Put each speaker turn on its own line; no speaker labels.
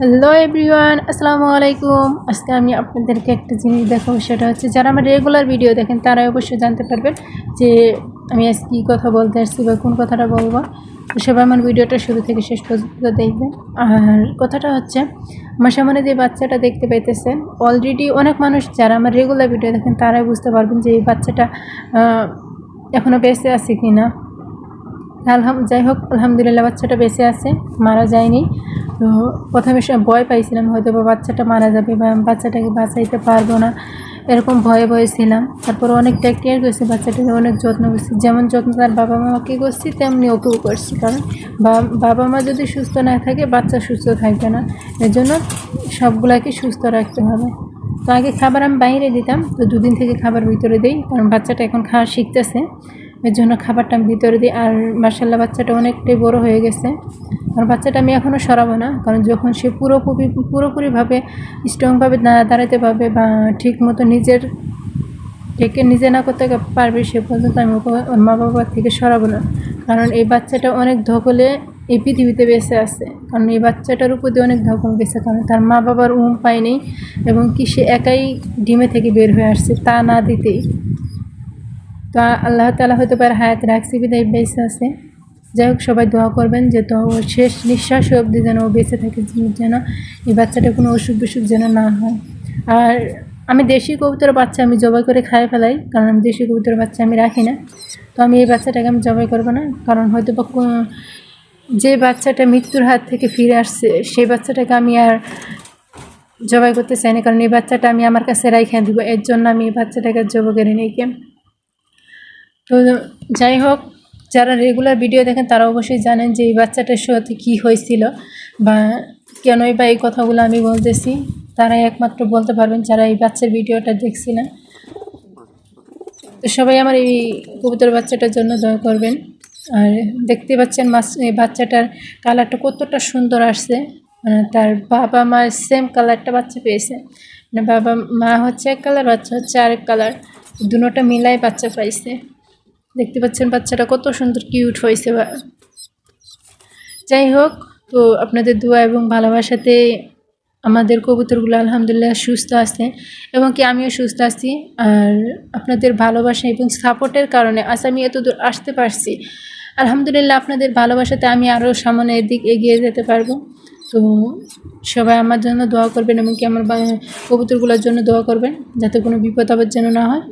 Hello everyone আসসালামু আলাইকুম আজকে আমি আপনাদেরকে একটা জিনিস দেখাবো, সেটা হচ্ছে যারা আমার রেগুলার ভিডিও দেখেন তারা অবশ্যই জানতে পারবেন যে আমি আজ কী কথা বলতে আসছি বা কোন কথাটা বলব। সবাই আমার ভিডিওটা শুরু থেকে শেষ পর্যন্ত দেখবেন। আর কথাটা হচ্ছে, আমার সামনে যে বাচ্চাটা দেখতে পাইতেছেন অলরেডি অনেক মানুষ যারা আমার রেগুলার ভিডিও দেখেন, তারাই বুঝতে পারবেন যে এই বাচ্চাটা এখনও বেঁচে আছে কি না আলহাম, যাই হোক, আলহামদুলিল্লাহ, বাচ্চাটা বেঁচে আছে, মারা যায়নি। তো প্রথমে ভয় পাইছিলাম, হয়তো বা বাচ্চাটা মারা যাবে বা বাচ্চাটাকে বাঁচাইতে পারব না, এরকম ভয়ে ভয়ে ছিলাম। তারপর অনেকটা কেয়ার করছি বাচ্চাটাকে, অনেক যত্ন করছি। যেমন যত্ন তার বাবা মাকে করছি, তেমনি ওকেও করছি, কারণ বাবা মা যদি সুস্থ না থাকে, বাচ্চা সুস্থ থাকবে না। এর জন্য সবগুলাকে সুস্থ রাখতে হবে। তো আগে খাবার আমি বাইরে দিতাম, তো দুদিন থেকে খাবার ভিতরে দিই, কারণ বাচ্চাটা এখন খাওয়া শিখতেছে। এর জন্য খাবারটা আমি ভিতরে দিই, আর মার্শাল্লাহ বাচ্চাটা অনেকটাই বড় হয়ে গেছে। আর বাচ্চাটা আমি এখনও সরাবো না, কারণ যখন সে পুরোপুরি, পুরোপুরিভাবে স্ট্রংভাবে দাঁড়া দাঁড়াতে পারবে বা ঠিক মতো নিজের থেকে নিজে না করতে পারবে, সে পর্যন্ত আমি ওর মা বাবার থেকে সরাবো না। কারণ এই বাচ্চাটা অনেক ধকলে এই পৃথিবীতে বেঁচে আছে। কারণ এই বাচ্চাটার উপর দিয়ে অনেক ধকল গেছে, কারণ তার মা বাবার উম পায়নি এবং কি সে একাই ডিমে থেকে বের হয়ে আসছে তা না দিতেই। তো আল্লাহ তালা হয়তো পারে হায়াত রাখছি, বিদায় বেঁচে আছে। যাই হোক, সবাই দোয়া করবেন যে তো শেষ নিঃশ্বাস অবধি যেন ও বেঁচে থাকে, যেন এই বাচ্চাটা কোনো অসুখ বিসুখ যেন না হয়। আর আমি দেশি কবুতরের বাচ্চা আমি জবাই করে খাই ফেলাই, কারণ আমি দেশি কবুতরের বাচ্চা আমি রাখি না। তো আমি এই বাচ্চাটাকে আমি জবাই করব না, কারণ হয়তো বা যে বাচ্চাটা মৃত্যুর হাত থেকে ফিরে আসছে, সেই বাচ্চাটাকে আমি আর জবাই করতে চাই না, কারণ এই বাচ্চাটা আমি আমার কাছে রাইখা দিব, এর জন্য আমি এই বাচ্চাটাকে জবাই করে নিই। তো যাই হোক যারা রেগুলার ভিডিও দেখেন, তারা অবশ্যই জানেন যে এই বাচ্চাটার সাথে কী হয়েছিল বা কেনই বা এই কথাগুলো আমি বলতেছি। তারাই একমাত্র বলতে পারবেন যারা এই বাচ্চার ভিডিওটা দেখছি না। তো সবাই আমার এই কবুতর বাচ্চাটার জন্য দয়া করবেন। আর দেখতে পাচ্ছেন এই বাচ্চাটার কালারটা কতটা সুন্দর আসছে। মানে তার বাবা মা সেম কালারটা বাচ্চা পেয়েছে। মানে বাবা মা হচ্ছে এক কালার বাচ্চা হচ্ছে আরেক কালার দুটোটা মিলাই বাচ্চা পাইছে। দেখতে পাচ্ছেন বাচ্চাটা কত সুন্দর কিউট হয়েছে বা যাই হোক, তো আপনাদের দোয়া এবং ভালোবাসাতে আমাদের কবুতরগুলো আলহামদুলিল্লাহ সুস্থ আছে এবং কি আমিও সুস্থ আছি। আর আপনাদের ভালোবাসা এবং সাপোর্টের কারণে আজ আমি এত দূর আসতে পারছি। আলহামদুলিল্লাহ আপনাদের ভালোবাসাতে আমি আরও সামনের দিক এগিয়ে যেতে পারব। তো সবাই আমার জন্য দোয়া করবেন এবং কি আমার কবুতরগুলোর জন্য দোয়া করবেন, যাতে কোনো বিপদ আপদ যেন না হয়।